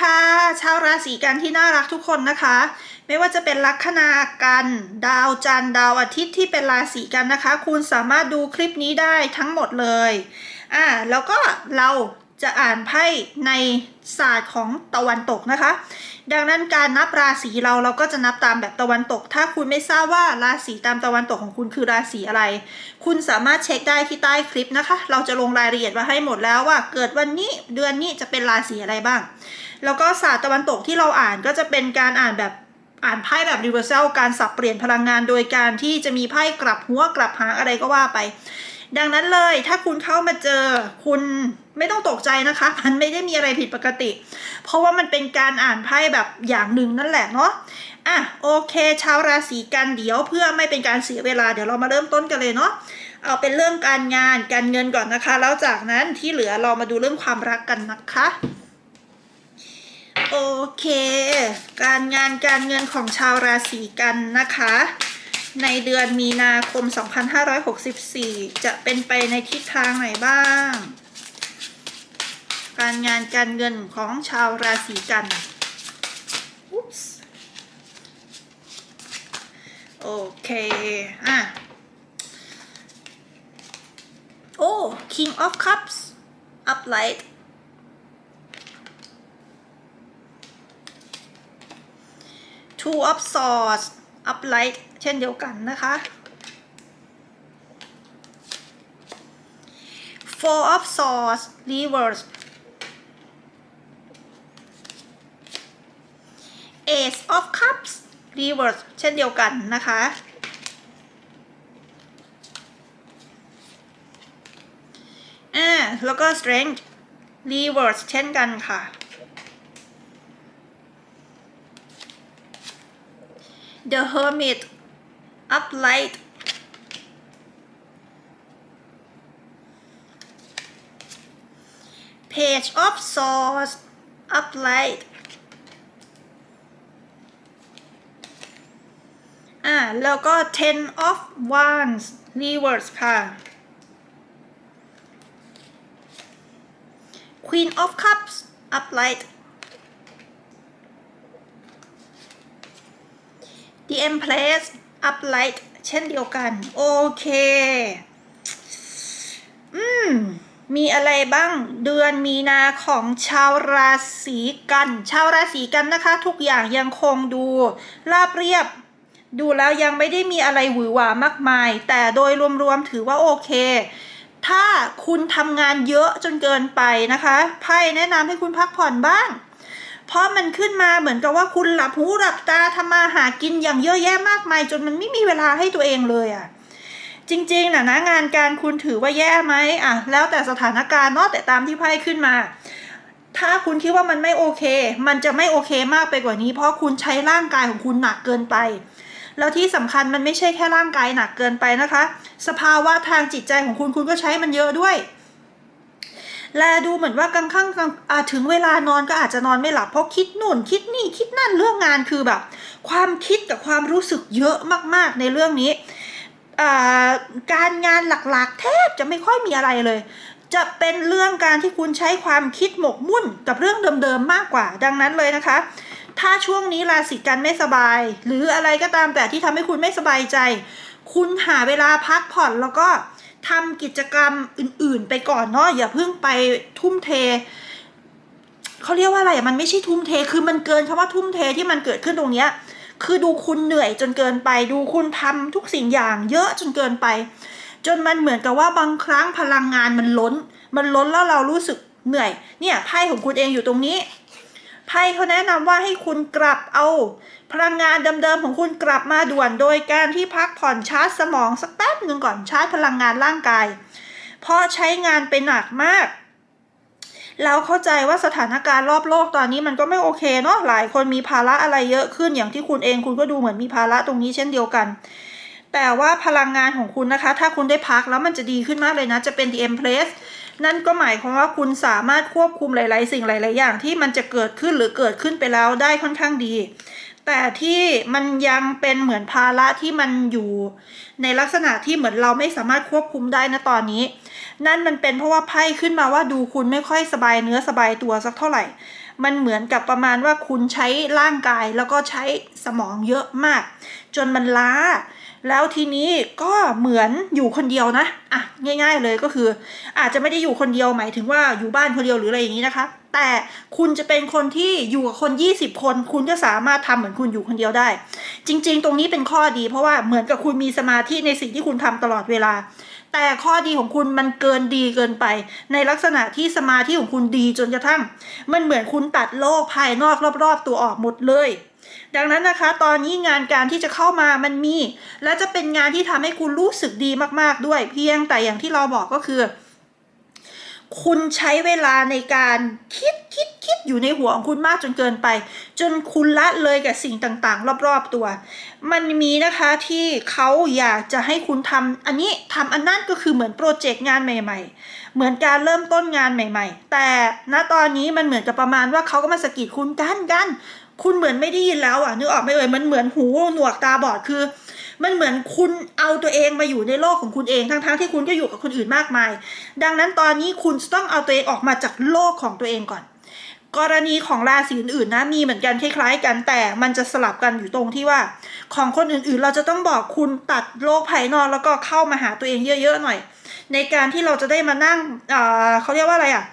ค่ะ ชาวราศีกันที่น่ารักทุกคนนะคะ ไม่ว่าจะเป็นลัคนากัน ดาวจันทร์ดาวอาทิตย์ที่เป็นราศีกันนะคะ คุณสามารถดูคลิปนี้ได้ทั้งหมดเลยอ่าแล้วก็เรา จะอ่านไพ่ในศาสตร์ของตะวันตกนะคะ ดังนั้นการนับราศีเราเราก็จะนับตามแบบตะวันตก ถ้าคุณไม่ทราบว่าราศีตามตะวันตกของคุณคือราศีอะไร คุณสามารถเช็คได้ที่ใต้คลิปนะคะ เราจะลงรายละเอียดมาให้หมดแล้วว่า เกิดวันนี้เดือนนี้จะเป็นราศีอะไรบ้าง แล้วก็ศาสตร์ตะวันตกที่เราอ่านก็จะเป็นการอ่านแบบอ่านไพ่แบบ reversal การสับเปลี่ยนพลังงานโดยการที่จะมีไพ่กลับหัวกลับหางอะไรก็ว่าไป ดังนั้นเลยถ้าคุณเข้ามาเจอคุณ ไม่ต้องตกใจนะคะ มันไม่ได้มีอะไรผิดปกติ เพราะว่ามันเป็นการอ่านไพ่แบบอย่างหนึ่งนั่นแหละเนาะอะโอเค ชาวราศีกันเดี๋ยวเพื่อไม่เป็นการเสียเวลาเดี๋ยวเรามาเริ่มต้นกันเลยเนาะเอาเป็นเรื่องการงานการเงินก่อนนะคะ แล้วจากนั้นที่เหลือเรามาดูเรื่องความรักกันนะคะโอเค การงานการเงินของชาวราศีกันนะคะ ในเดือนมีนาคม 2564 จะเป็นไปในทิศทางไหนบ้าง การงานการเงินของชาวราศีกันอุ๊ปโอเค อะ โอ้ King of Cups uplight Two of Swords uplight เช่นเดียวกันนะคะ Four of Swords reverse Ace of Cups reverse เช่นเดียวกันนะคะ อ่า แล้วก็ Strength reverse เช่นกันค่ะ The Hermit uplight Page of Swords uplight ่าแล้วก็ Ten of Wands reverse ค่ะ Queen of Cups uplight The Empress uplight เช่นเดียวกัน โอเค อืม มีอะไรบ้าง เดือนมีนาของชาวราศีกัน ชาวราศีกันนะคะ ทุกอย่างยังคงดูราบเรียบ ดูแล้วยังไม่ได้มีอะไรหวือหวามากมาย แต่โดยรวมๆถือว่าโอเค ถ้าคุณทำงานเยอะจนเกินไปนะคะไพ่แนะนำให้คุณพักผ่อนบ้าง เพราะมันขึ้นมาเหมือนกับว่าคุณหลับหูหลับตาทำมาหากินอย่างเยอะแยะมากมาย จนมันไม่มีเวลาให้ตัวเองเลยอะ่ะจริงๆนะนะงานการคุณถือว่าแย่ไหมอะแล้วแต่สถานการณ์เนาะแต่ตามที่ไพ่ขึ้นมา ถ้าคุณคิดว่ามันไม่โอเค มันจะไม่โอเคมากไปกว่านี้ เพราะคุณใช้ร่างกายของคุณหนักเกินไป แล้วที่สำคัญมันไม่ใช่แค่ร่างกายหนักเกินไปนะคะ สภาวะทางจิตใจของคุณคุณก็ใช้มันเยอะด้วย และดูเหมือนว่ากลางค่ำกลางถึงเวลานอนก็อาจจะนอนไม่หลับเพราะคิดนู่น คิดนี่คิดนั่นเรื่องงานคือแบบ ความคิดกับความรู้สึกเยอะมากๆในเรื่องนี้การงานหลักๆ แทบจะไม่ค่อยมีอะไรเลย จะเป็นเรื่องการที่คุณใช้ความคิดหมกมุ่นกับเรื่องเดิมๆมากกว่า ดังนั้นเลยนะคะ ถ้าช่วงนี้ราศีกันไม่สบาย หรืออะไรก็ตามแต่ที่ทำให้คุณไม่สบายใจ คุณหาเวลาพักผ่อนแล้วก็ทำกิจกรรมอื่น ๆ ไปก่อนเนาะอย่าเพิ่งไปทุ่มเทเขาเรียกว่าอะไรมันไม่ใช่ทุ่มเทคือมันเกินคำว่าทุ่มเทที่มันเกิดขึ้นตรงเนี้ยคือดูคุณเหนื่อยจนเกินไป ดูคุณทำทุกสิ่งอย่าง เยอะจนเกินไป จนมันเหมือนกับว่าบางครั้งพลังงานมันล้น มันล้นแล้วเรารู้สึกเหนื่อย เนี่ยไพ่ของคุณเองอยู่ตรงนี้ ไพ่เขาแนะนำว่าให้คุณกลับเอา พลังงานเดิมๆของคุณกลับมาด่วนโดยการที่พักผ่อนชาร์จสมองสักแป๊บหนึ่งก่อนชาร์จพลังงานร่างกาย เพราะใช้งานไปหนักมาก เราเข้าใจว่าสถานการณ์รอบโลกตอนนี้มันก็ไม่โอเคเนาะหลายคนมีภาระอะไรเยอะขึ้นอย่างที่คุณเองคุณก็ดูเหมือนมีภาระตรงนี้เช่นเดียวกันแต่ว่าพลังงานของคุณนะคะ ถ้าคุณได้พักแล้วมันจะดีขึ้นมากเลยนะ จะเป็น the empress นั่นก็หมายความว่าคุณสามารถควบคุมหลาย ๆ สิ่งหลาย ๆ อย่างที่มันจะเกิดขึ้นหรือเกิดขึ้นไปแล้วได้ค่อนข้างดี แต่ที่มันยังเป็นเหมือนภาระที่มันอยู่ ในลักษณะที่เหมือนเราไม่สามารถควบคุมได้นะตอนนี้ นั่นมันเป็นเพราะว่าไพ่ขึ้นมาว่าดูคุณไม่ค่อยสบายเนื้อสบายตัวสักเท่าไหร่ มันเหมือนกับประมาณว่าคุณใช้ร่างกายแล้วก็ใช้สมองเยอะมาก จนมันล้า แล้วทีนี้ก็เหมือนอยู่คนเดียวนะอะง่าย ๆเลยก็คือ อาจจะไม่ได้อยู่คนเดียวหมายถึงว่าอยู่บ้านคนเดียวหรืออะไรอย่างนี้นะคะ แต่คุณจะเป็นคนที่อยู่กับคน 20 คน คุณก็สามารถทำเหมือนคุณอยู่คนเดียวได้ จริง ๆ ตรงนี้เป็นข้อดี เพราะว่าเหมือนกับคุณมีสมาธิในสิ่งที่คุณทำตลอดเวลา แต่ข้อดีของคุณมันเกินดีเกินไป ในลักษณะที่สมาธิของคุณดีจนกระทั่ง มันเหมือนคุณตัดโลกภายนอกรอบ ๆ ตัวออกหมดเลย ดังนั้นนะคะ ตอนนี้งานการที่จะเข้ามามันมี และจะเป็นงานที่ทำให้คุณรู้สึกดีมากๆด้วย เพียงแต่อย่างที่เราบอกก็คือ คุณใช้เวลาในการคิดคิดคิดอยู่ในหัวของคุณมากจนเกินไป จนคุณละเลยกับสิ่งต่างๆ รอบๆตัว มันมีนะคะที่เขาอยากจะให้คุณทำอันนี้ทำอันนั้นก็คือเหมือนโปรเจกต์งานใหม่ ๆ เหมือนการเริ่มต้นงานใหม่ ๆ แต่ณตอนนี้มันเหมือนกับประมาณว่าเขาก็มาสะกิดคุณกันกัน คุณเหมือนไม่ได้ยินแล้วอะนึกออกไหมเอ่ยมันเหมือนหูหนวกตาบอดคือ มันเหมือนคุณเอาตัวเองมาอยู่ในโลกของคุณเองทั้งๆที่คุณก็อยู่กับคนอื่นมากมาย ดังนั้นตอนนี้คุณจะต้องเอาตัวเองออกมาจากโลกของตัวเองก่อน กรณีของราศีอื่นๆนะมีเหมือนกันคล้าย ๆ กันแต่มันจะสลับกันอยู่ตรงที่ว่า ของคนอื่นๆ เราจะต้องบอกคุณตัดโลกภายนอกแล้วก็เข้ามาหาตัวเองเยอะ ๆ หน่อย ในการที่เราจะได้มานั่งอ่าเขาเรียกว่าอะไรอะ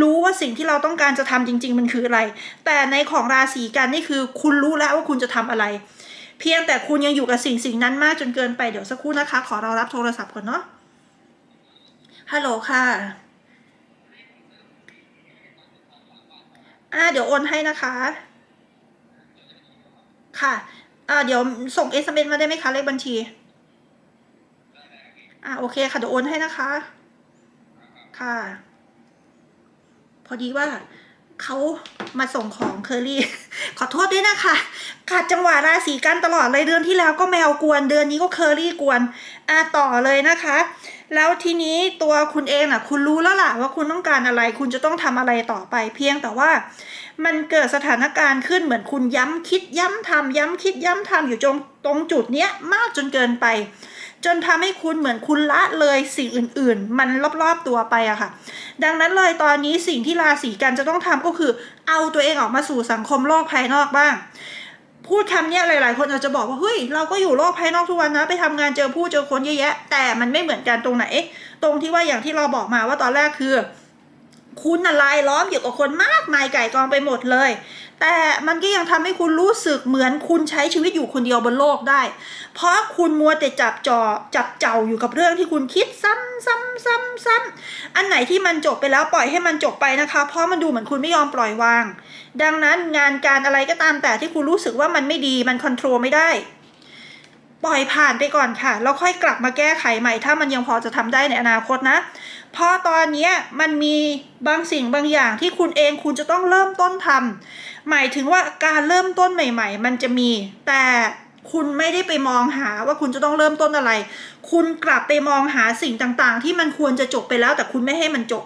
รู้ว่าสิ่งที่เราต้องการจะทำจริง ๆ มันคืออะไร แต่ในของราศีกันนี่คือคุณรู้แล้วว่าคุณจะทำอะไร เพียงแต่คุณยังอยู่กับสิ่งสิ่งนั้นมากจนเกินไปเดี๋ยวสักครู่นะคะ ขอเรารับโทรศัพท์ก่อนเนาะฮัลโหลค่ะอ่าเดี๋ยวโอนให้นะคะ ค่ะอ่าเดี๋ยวส่งเอสเมมาได้ไหมคะเลขบัญชีอ่าโอเคค่ะเดี๋ยวโอนให้นะคะ ค่ะ พอดีว่าเขามาส่งของเคอรี่ ขอโทษด้วยนะคะ ขาดจังหวะราศีกันตลอดเลยเดือนที่แล้วก็แมวกวน เดือนนี้ก็เคอรี่กวนอ่าต่อเลยนะคะ แล้วทีนี้ตัวคุณเองน่ะ คุณรู้แล้วล่ะว่าคุณต้องการอะไร คุณจะต้องทำอะไรต่อไป เพียงแต่ว่า มันเกิดสถานการณ์ขึ้นเหมือนคุณย้ำคิดย้ำทำย้ำคิดย้ำทำอยู่ตรงตรงจุดเนี้ยมากจนเกินไป จนทำให้คุณเหมือนคุณละเลยสิ่งอื่น ๆ มันรอบๆตัวไปอะค่ะ ดังนั้นเลยตอนนี้สิ่งที่ราศีกันจะต้องทำก็คือ เอาตัวเองออกมาสู่สังคมโลกภายนอกบ้าง พูดคำนี้หลาย ๆ คนอาจจะบอกว่าเฮ้ยเราก็อยู่โลกภายนอกทุกวันนะไปทำงานเจอผู้เจอคนเยอะแยะ แต่มันไม่เหมือนกันตรงไหนตรงที่ว่าอย่างที่เราบอกมาว่าตอนแรกคือ คุณน่ะลายล้อมอยู่กับคนมากมายไก่กองไปหมดเลย แต่มันก็ยังทำให้คุณรู้สึกเหมือนคุณใช้ชีวิตอยู่คนเดียวบนโลกได้ เพราะคุณมัวแต่จับจอจับเจ้าอยู่กับเรื่องที่คุณคิดซ้ำซ้ำซ้ำซ้ำอันไหนที่มันจบไปแล้วปล่อยให้มันจบไปนะคะ เพราะมันดูเหมือนคุณไม่ยอมปล่อยวาง ดังนั้นงานการอะไรก็ตามแต่ที่คุณรู้สึกว่ามันไม่ดีมันคอนโทรลไม่ได้ ปล่อยผ่านไปก่อนค่ะ แล้วค่อยกลับมาแก้ไขใหม่ ถ้ามันยังพอจะทำได้ในอนาคตนะ เพราะตอนนี้มันมีบางสิ่งบางอย่างที่คุณเองคุณจะต้องเริ่มต้นทำหมายถึงว่าการเริ่มต้นใหม่ ๆ มันจะมี แต่คุณไม่ได้ไปมองหาว่าคุณจะต้องเริ่มต้นอะไร คุณกลับไปมองหาสิ่งต่างๆ ที่มันควรจะจบไปแล้วแต่คุณไม่ให้มันจบ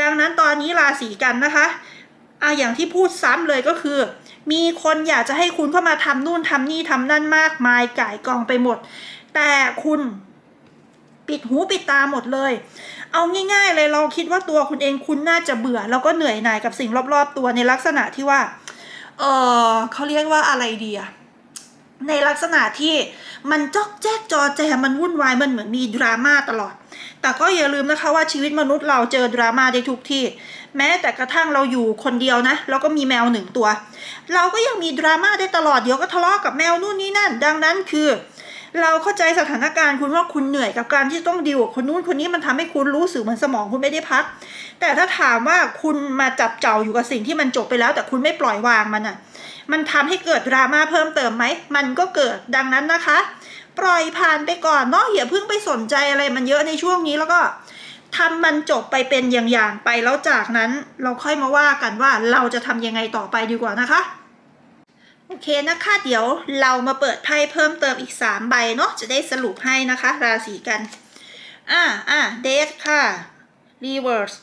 ดังนั้นตอนนี้ราศีกันนะคะอะอย่างที่พูดซ้ำเลยก็คือ มีคนอยากจะให้คุณเข้ามาทำนู่นทำนี่ทำนั่นมากมายก่ายกองไปหมด แต่คุณปิดหูปิดตาหมดเลย เอาง่ายๆเลยเราคิดว่าตัวคุณเองคุณน่าจะเบื่อ แล้วก็เหนื่อยหน่ายกับสิ่งรอบๆ ตัวในลักษณะที่ว่า เออเขาเรียกว่าอะไรดีอะในลักษณะที่มันจอกแจ๊กจอแจมันวุ่นวายมันเหมือนมีดราม่าตลอด แต่ก็อย่าลืมนะคะว่าชีวิตมนุษย์เราเจอดราม่าได้ทุกที่ แม้แต่กระทั่งเราอยู่คนเดียวนะแล้วก็มีแมวหนึ่งตัว เราก็ยังมีดราม่าได้ตลอดเดี๋ยวก็ทะเลาะกับแมวนู่นนี่นั่น ดังนั้นคือ เราเข้าใจสถานการณ์คุณว่าคุณเหนื่อยกับการที่ต้องดิวกับคนนู้นคนนี้มันทำให้คุณรู้สึกเหมือนสมองคุณไม่ได้พัก แต่ถ้าถามว่าคุณมาจับเจ้าอยู่กับสิ่งที่มันจบไปแล้ว แต่คุณไม่ปล่อยวางมันอะ มันทำให้เกิดดราม่าเพิ่มเติมไหมมันก็เกิดดังนั้นนะคะ ปล่อยผ่านไปก่อนเนาะอย่าเพิ่งไปสนใจอะไรมันเยอะในช่วงนี้แล้วก็ ทำมันจบไปเป็นอย่างๆไปแล้วจากนั้นเราค่อยมาว่ากันว่าเราจะทำยังไงต่อไปดีกว่านะคะ โอเคนะคะ เดี๋ยวเรามาเปิดไพ่เพิ่มเติมอีก 3 ใบเนาะจะได้สรุปให้นะคะ ราศีกัน อ่าอ่าเดฟค่ะ reverse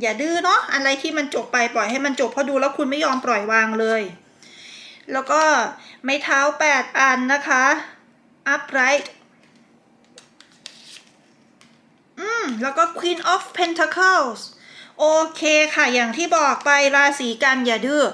อย่าดื้อเนาะอะไรที่มันจบไปปล่อยให้มันจบเพราะดูแล้วคุณไม่ยอมปล่อยวางเลย แล้วก็ไม้เท้า 8 อันนะคะ upright อืม แล้วก็ Queen of Pentacles โอเคค่ะ อย่างที่บอกไปราศีกันอย่าดื้อ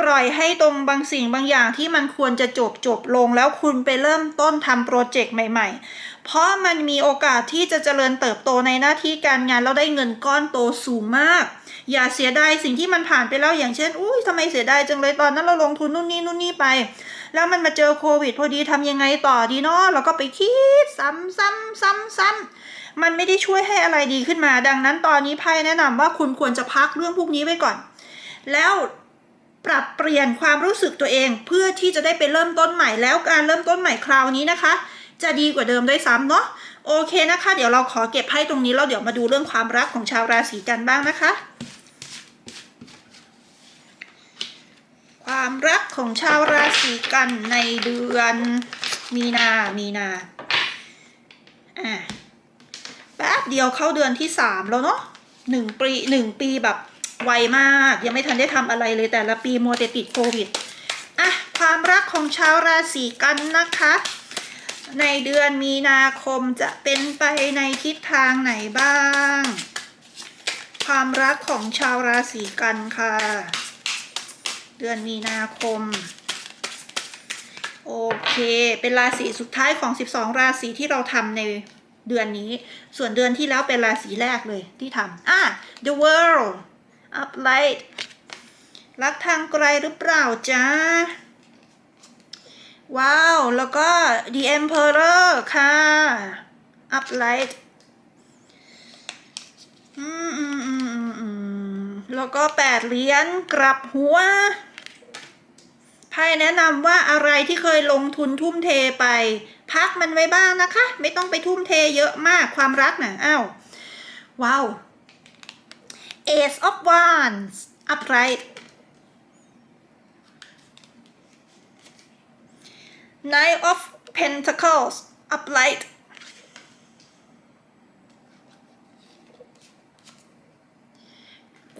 ปล่อยให้ตรงบางสิ่งบางอย่างที่มันควรจะจบจบลง แล้วคุณไปเริ่มต้นทำโปรเจกต์ใหม่ ๆ เพราะมันมีโอกาสที่จะเจริญเติบโตในหน้าที่การงาน แล้วได้เงินก้อนโตสูงมาก อย่าเสียดายสิ่งที่มันผ่านไปแล้วอย่างเช่น อุ้ยทำไมเสียดายจังเลยตอนนั้นเราลงทุนนู่นนี่นู่นนี่ไป แล้วมันมาเจอโควิด พอดีทำยังไงต่อดีเนาะเราก็ไปคิดซ้ำซ้ำซ้ำซ้ำ มันไม่ได้ช่วยให้อะไรดีขึ้นมา ดังนั้นตอนนี้ไพ่แนะนำว่าคุณควรจะพักเรื่องพวกนี้ไว้ก่อน แล้วปรับเปลี่ยนความรู้สึกตัวเอง เพื่อที่จะได้ไปเริ่มต้นใหม่แล้วการเริ่มต้นใหม่คราวนี้นะคะ จะดีกว่าเดิมด้วยซ้ำเนาะโอเคนะคะ เดี๋ยวเราขอเก็บไพ่ตรงนี้แล้วเดี๋ยวมาดูเรื่องความรักของชาวราศีกันบ้างนะคะ ความรักของชาวราศีกันในเดือนมีนา มีนาอะ แป๊บเดียวเข้าเดือนที่สามแล้วเนาะหนึ่งปีหนึ่งปีแบบไวมาก ยังไม่ทันได้ทำอะไรเลยแต่ละปีมัวแต่ติดโควิดอะความรักของชาวราศีกันนะคะ ในเดือนมีนาคมจะเป็นไปในทิศทางไหนบ้าง ความรักของชาวราศีกันค่ะ เดือนมีนาคมโอเค เป็นราศีสุดท้ายของ 12 ราศีที่เราทำใน เดือนนี้ ส่วนเดือนที่แล้วเป็นราศีแรกเลยที่ทำอะ The World Uplight รักทางไกลหรือเปล่าจ๊ะว้าว แล้วก็ The Emperor ค่ะ Uplight อืมอืมอืมอืมแล้วก็แปดเหรียญกลับหัวไพ่แนะนำว่าอะไรที่เคยลงทุนทุ่มเทไป พักมันไว้บ้างนะคะ ไม่ต้องไปทุ่มเทเยอะมากความรักนะอ้าวว้าว Ace of Wands upright Knight of Pentacles upright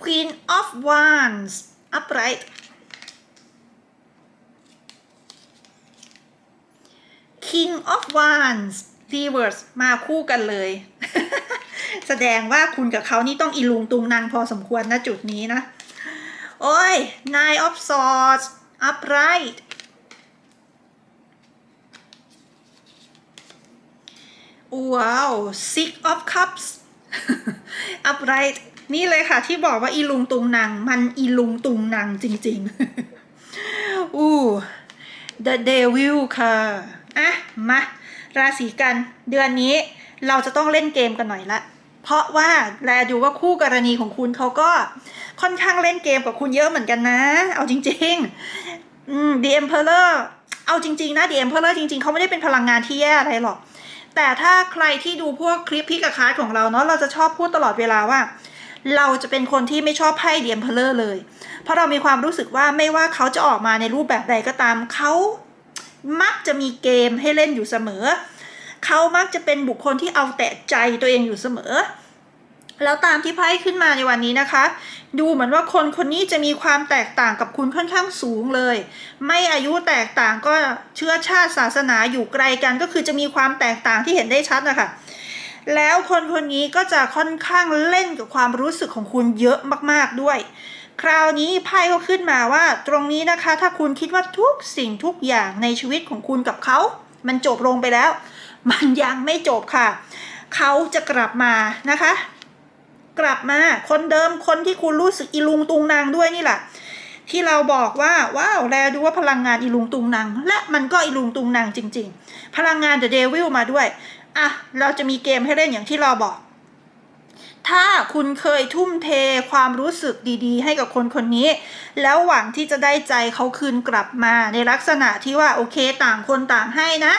Queen of Wands upright King of Wands reverse มาคู่กันเลย แสดงว่าคุณกับเขานี่ต้องอีลุงตุงนางพอสมควรนะจุดนี้นะ โอ้ย Nine of Swords upright ว้าว Six of Cups upright นี่เลยค่ะที่บอกว่าอีลุงตุงนางมันอีลุงตุงนางจริงๆ อู้ The Devil ค่ะ อะมาราศีกันเดือนนี้เราจะต้องเล่นเกมกันหน่อยละเพราะว่าแลดูว่าคู่กรณีของคุณเขาก็ค่อนข้างเล่นเกมกับคุณเยอะเหมือนกันนะ เอาจริงๆอืม The Emperor เอาจริงๆนะ The Emperor จริงๆเขาไม่ได้เป็นพลังงานที่แย่อะไรหรอก แต่ถ้าใครที่ดูพวกคลิปพี่กับคาร์ดของเราเนาะเราจะชอบพูดตลอดเวลาว่า เราจะเป็นคนที่ไม่ชอบไพ่เดียมเพลเลอร์เลย เพราะเรามีความรู้สึกว่าไม่ว่าเขาจะออกมาในรูปแบบใดก็ตามเขา มักจะมีเกมให้เล่นอยู่เสมอ เขามักจะเป็นบุคคลที่เอาแต่ใจตัวเองอยู่เสมอ แล้วตามที่ไพ่ขึ้นมาในวันนี้นะคะ ดูเหมือนว่าคนคนนี้จะมีความแตกต่างกับคุณค่อนข้างสูงเลย ไม่อายุแตกต่างก็เชื้อชาติศาสนาอยู่ไกลกัน ก็คือจะมีความแตกต่างที่เห็นได้ชัดนะคะแล้วคนคนนี้ก็จะค่อนข้างเล่นกับความรู้สึกของคุณเยอะมากๆด้วย คราวนี้ไพ่ก็ขึ้นมาว่า ตรงนี้นะคะ ถ้าคุณคิดว่าทุกสิ่งทุกอย่างในชีวิตของคุณกับเขา มันจบลงไปแล้ว มันยังไม่จบค่ะ เขาจะกลับมานะคะ กลับมาคนเดิมคนที่คุณรู้สึกอีลุงตุงนางด้วยนี่แหละที่เราบอกว่าว้าวแลดูว่าพลังงานอีลุงตุงนางและมันก็อีลุงตุงนางจริง ๆ พลังงานเดอะเดวิลมาด้วยอะเราจะมีเกมให้เล่นอย่างที่เราบอก ถ้าคุณเคยทุ่มเทความรู้สึกดีๆ ให้กับคนคนนี้ แล้วหวังที่จะได้ใจเขาคืนกลับมา ในลักษณะที่ว่าโอเคต่างคนต่างให้นะ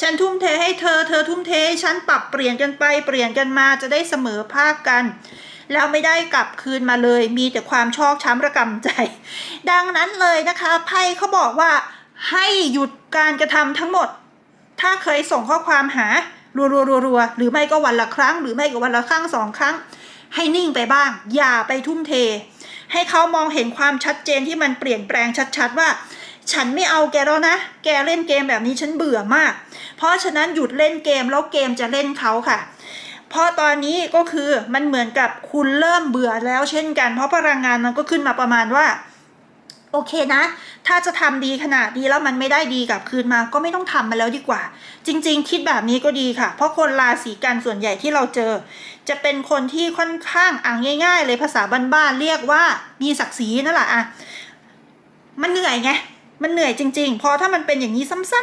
ฉันทุ่มเทให้เธอ เธอทุ่มเทให้ฉันปรับเปลี่ยนกันไปเปลี่ยนกันมาจะได้เสมอภาคกันแล้วไม่ได้กลับคืนมาเลย มีแต่ความชอกช้ำระกำใจ ดังนั้นเลยนะคะไพ่เขาบอกว่าให้หยุดการกระทำทั้งหมด ถ้าเคยส่งข้อความหา รัวๆๆๆหรือไม่ก็วันละครั้ง หรือไม่ก็วันละครั้งสองครั้ง ให้นิ่งไปบ้าง อย่าไปทุ่มเท ให้เขามองเห็นความชัดเจนที่มันเปลี่ยนแปลงชัด ๆ ว่า ฉันไม่เอาแกแล้วนะ แกเล่นเกมแบบนี้ฉันเบื่อมาก เพราะฉะนั้นหยุดเล่นเกมแล้วเกมจะเล่นเขาค่ะเพราะตอนนี้ก็คือมันเหมือนกับคุณเริ่มเบื่อแล้วเช่นกัน เพราะพลังงานมันก็ขึ้นมาประมาณว่า โอเคนะ ถ้าจะทำดีขนาดนี้แล้วมันไม่ได้ดีกลับคืนมาก็ไม่ต้องทำมาแล้วดีกว่า จริง ๆ คิดแบบนี้ก็ดีค่ะ เพราะคนราศีกันส่วนใหญ่ที่เราเจอ จะเป็นคนที่ค่อนข้างอ่างง่าย ๆ เลยภาษาบ้านๆเรียกว่ามีศักดิ์ศรีนั่นแหละอะมันเหนื่อยไงมันเหนื่อยจริงๆ พอถ้ามันเป็นอย่างนี้ซ้ำๆซ้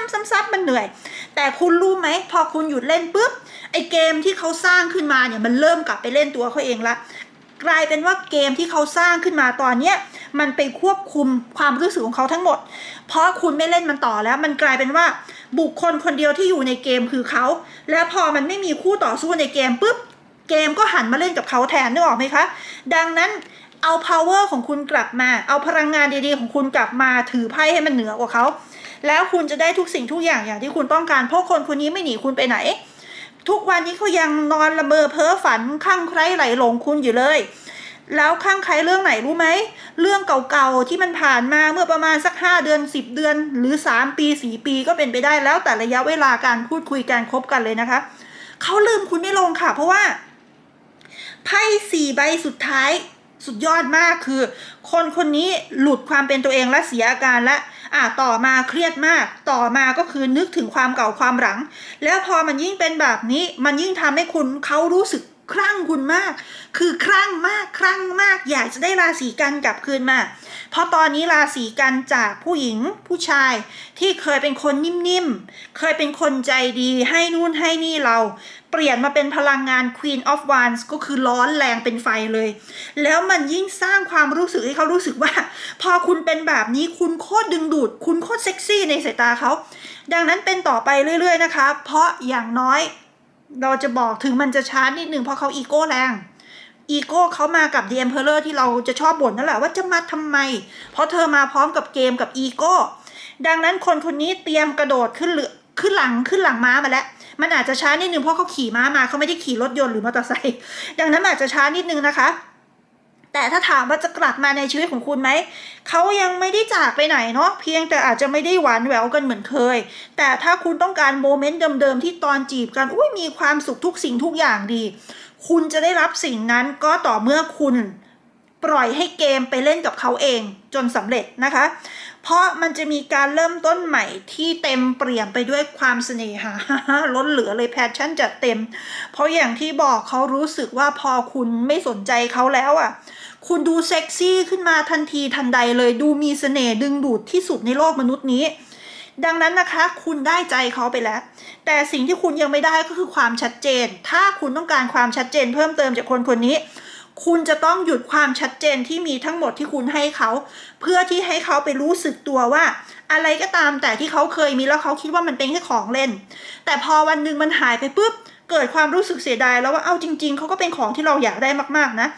ำๆซ้ำๆมันเหนื่อย แต่คุณรู้ไหม พอคุณหยุดเล่นปุ๊บ ไอเกมที่เขาสร้างขึ้นมาเนี่ย มันเริ่มกลับไปเล่นตัวเขาเองละ กลายเป็นว่าเกมที่เขาสร้างขึ้นมาตอนเนี้ย มันไปควบคุมความรู้สึกของเขาทั้งหมด เพราะคุณไม่เล่นมันต่อแล้ว มันกลายเป็นว่าบุคคลคนเดียวที่อยู่ในเกมคือเขา แล้วพอมันไม่มีคู่ต่อสู้ในเกมปุ๊บเกมก็หันมาเล่นกับเขาแทนนึกออกไหมคะ ดังนั้นเอา power ของคุณกลับมา เอาพลังงานดีๆ ของคุณกลับมาถือไพ่ให้มันเหนือกว่าเขา แล้วคุณจะได้ทุกสิ่งทุกอย่างอย่างที่คุณต้องการ เพราะคนคนนี้ไม่หนีคุณไปไหน ทุกวันนี้เขายังนอนละเมอเพ้อฝันข้างใครไหลหลงคุณอยู่เลย แล้วข้างใครเรื่องไหนรู้ไหม เรื่องเก่าๆที่มันผ่านมาเมื่อประมาณสัก 5 เดือน 10 เดือน หรือ 3 ปี 4 ปีก็เป็นไปได้แล้วแต่ระยะเวลาการพูดคุยการคบกันเลยนะคะ เขาลืมคุณไม่ลงค่ะ เพราะว่าไพ่สี่ใบสุดท้ายสุดยอดมากคือ คนคนนี้หลุดความเป็นตัวเองและเสียอาการและอะต่อมาเครียดมาก ต่อมาก็คือนึกถึงความเก่าความหลัง แล้วพอมันยิ่งเป็นแบบนี้ มันยิ่งทำให้คุณเขารู้สึก คลั่งคุณมาก คือคลั่งมากคลั่งมาก อยากจะได้ราศีกันกลับคืนมา เพราะตอนนี้ราศีกันจากผู้หญิงผู้ชายที่เคยเป็นคนนิ่มๆ เคยเป็นคนใจดีให้นู่นให้นี่เรา เปลี่ยนมาเป็นพลังงาน Queen of Wands ก็คือร้อนแรงเป็นไฟเลย แล้วมันยิ่งสร้างความรู้สึกให้เขารู้สึกว่า พอคุณเป็นแบบนี้คุณโคตรดึงดูด คุณโคตรเซ็กซี่ในสายตาเขา ดังนั้นเป็นต่อไปเรื่อย ๆ นะคะ เพราะอย่างน้อย เราจะบอกถึงมันจะช้านิดนึงเพราะเขาอีโก้แรง อีโก้เขามากับเดียมเพลเลอร์ที่เราจะชอบบ่นนั่นแหละว่าจะมาทำไม เพราะเธอมาพร้อมกับเกมกับอีโก้ ดังนั้นคนคนนี้เตรียมกระโดดขึ้นเรือขึ้นหลังขึ้นหลังม้ามาแล้ว มันอาจจะช้านิดนึงเพราะเขาขี่ม้ามาเขาไม่ได้ขี่รถยนต์หรือมอเตอร์ไซค์ดังนั้นอาจจะช้านิดนึงนะคะ แต่ถ้าถามว่าจะกลับมาในชีวิตของคุณไหม เขายังไม่ได้จากไปไหนเนาะเพียงแต่อาจจะไม่ได้หวานแหววกันเหมือนเคย แต่ถ้าคุณต้องการโมเมนต์เดิมๆที่ตอนจีบกันอุ้ยมีความสุขทุกสิ่งทุกอย่างดี คุณจะได้รับสิ่งนั้นก็ต่อเมื่อคุณปล่อยให้เกมไปเล่นกับเขาเองจนสำเร็จนะคะ เพราะมันจะมีการเริ่มต้นใหม่ที่เต็มเปี่ยมไปด้วยความเสน่หาล้นเหลือเลยแพชชั่นจัดเต็ม เพราะอย่างที่บอกเขารู้สึกว่าพอคุณไม่สนใจเขาแล้วอะ คุณดูเซ็กซี่ขึ้นมาทันทีทันใดเลยดูมีเสน่ห์ดึงดูดที่สุดในโลกมนุษย์นี้ ดังนั้นนะคะ คุณได้ใจเขาไปแล้ว แต่สิ่งที่คุณยังไม่ได้ก็คือความชัดเจน ถ้าคุณต้องการความชัดเจนเพิ่มเติมจากคนคนนี้ คุณจะต้องหยุดความชัดเจนที่มีทั้งหมดที่คุณให้เขา เพื่อที่ให้เขาไปรู้สึกตัวว่า อะไรก็ตามแต่ที่เขาเคยมีแล้วเขาคิดว่ามันเป็นแค่ของเล่น แต่พอวันหนึ่งมันหายไปปุ๊บเกิดความรู้สึกเสียดายแล้วว่า เอาจริง ๆ เขาก็เป็นของที่เราอยากได้มากๆนะ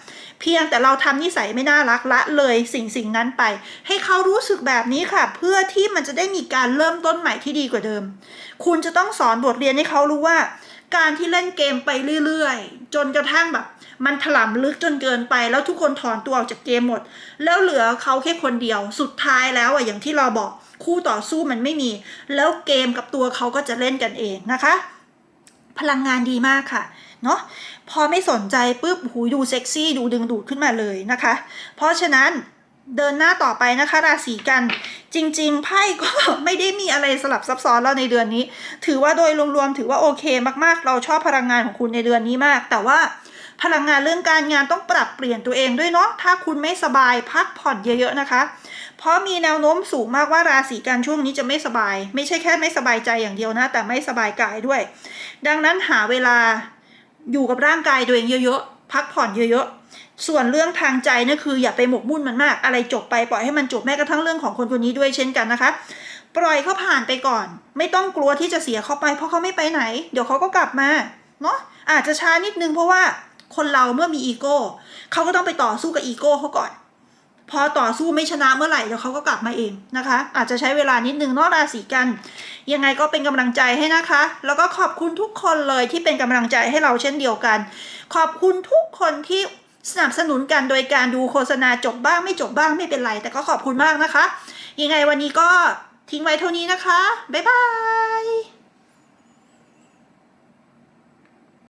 เพียงแต่เราทำนิสัยไม่น่ารักละเลยสิ่งสิ่งนั้นไป ให้เขารู้สึกแบบนี้ค่ะ เพื่อที่มันจะได้มีการเริ่มต้นใหม่ที่ดีกว่าเดิม คุณจะต้องสอนบทเรียนให้เขารู้ว่า การที่เล่นเกมไปเรื่อยๆ จนกระทั่งแบบ มันถล่มลึกจนเกินไป แล้วทุกคนถอนตัวออกจากเกมหมด แล้วเหลือเขาแค่คนเดียวสุดท้ายแล้วอะอย่างที่เราบอกคู่ต่อสู้มันไม่มี แล้วเกมกับตัวเขาก็จะเล่นกันเองนะคะ พลังงานดีมากค่ะ เนาะพอไม่สนใจปุ๊บหูดูเซ็กซี่ดูดึงดูดขึ้นมาเลยนะคะ เพราะฉะนั้นเดินหน้าต่อไปนะคะ ราศีกันจริง ๆ ไพ่ก็ไม่ได้มีอะไรสลับซับซ้อนแล้วในเดือนนี้ ถือว่าโดยรวมๆถือว่าโอเคมากๆ เราชอบพลังงานของคุณในเดือนนี้มาก แต่ว่าพลังงานเรื่องการงานต้องปรับเปลี่ยนตัวเองด้วยเนาะถ้าคุณไม่สบายพักผ่อนเยอะๆนะคะ เพราะมีแนวโน้มสูงมากว่าราศีกันช่วงนี้จะไม่สบาย ไม่ใช่แค่ไม่สบายใจอย่างเดียวนะ แต่ไม่สบายกายด้วย ดังนั้นหาเวลา อยู่กับร่างกายตัวเองเยอะๆ พักผ่อนเยอะๆ ส่วนเรื่องทางใจนี่คืออย่าไปหมกมุ่นมันมาก อะไรจบไปปล่อยให้มันจบแม้กระทั่งเรื่องของคนคนนี้ด้วยเช่นกันนะคะ ปล่อยเขาผ่านไปก่อน ไม่ต้องกลัวที่จะเสียเขาไป เพราะเขาไม่ไปไหน เดี๋ยวเขาก็กลับมาเนาะอาจจะช้านิดนึงเพราะว่าคนเราเมื่อมีอีโก้เขาก็ต้องไปต่อสู้กับอีโก้เขาก่อน พอต่อสู้ไม่ชนะเมื่อไหร่เดี๋ยวเขาก็กลับมาเองนะคะ อาจจะใช้เวลานิดนึงนอกราศีกัน ยังไงก็เป็นกำลังใจให้นะคะ แล้วก็ขอบคุณทุกคนเลยที่เป็นกำลังใจให้เราเช่นเดียวกัน ขอบคุณทุกคนที่สนับสนุนกันโดยการดูโฆษณาจบบ้างไม่จบบ้างไม่เป็นไร แต่ก็ขอบคุณมากนะคะ ยังไงวันนี้ก็ทิ้งไว้เท่านี้นะคะบ๊ายบาย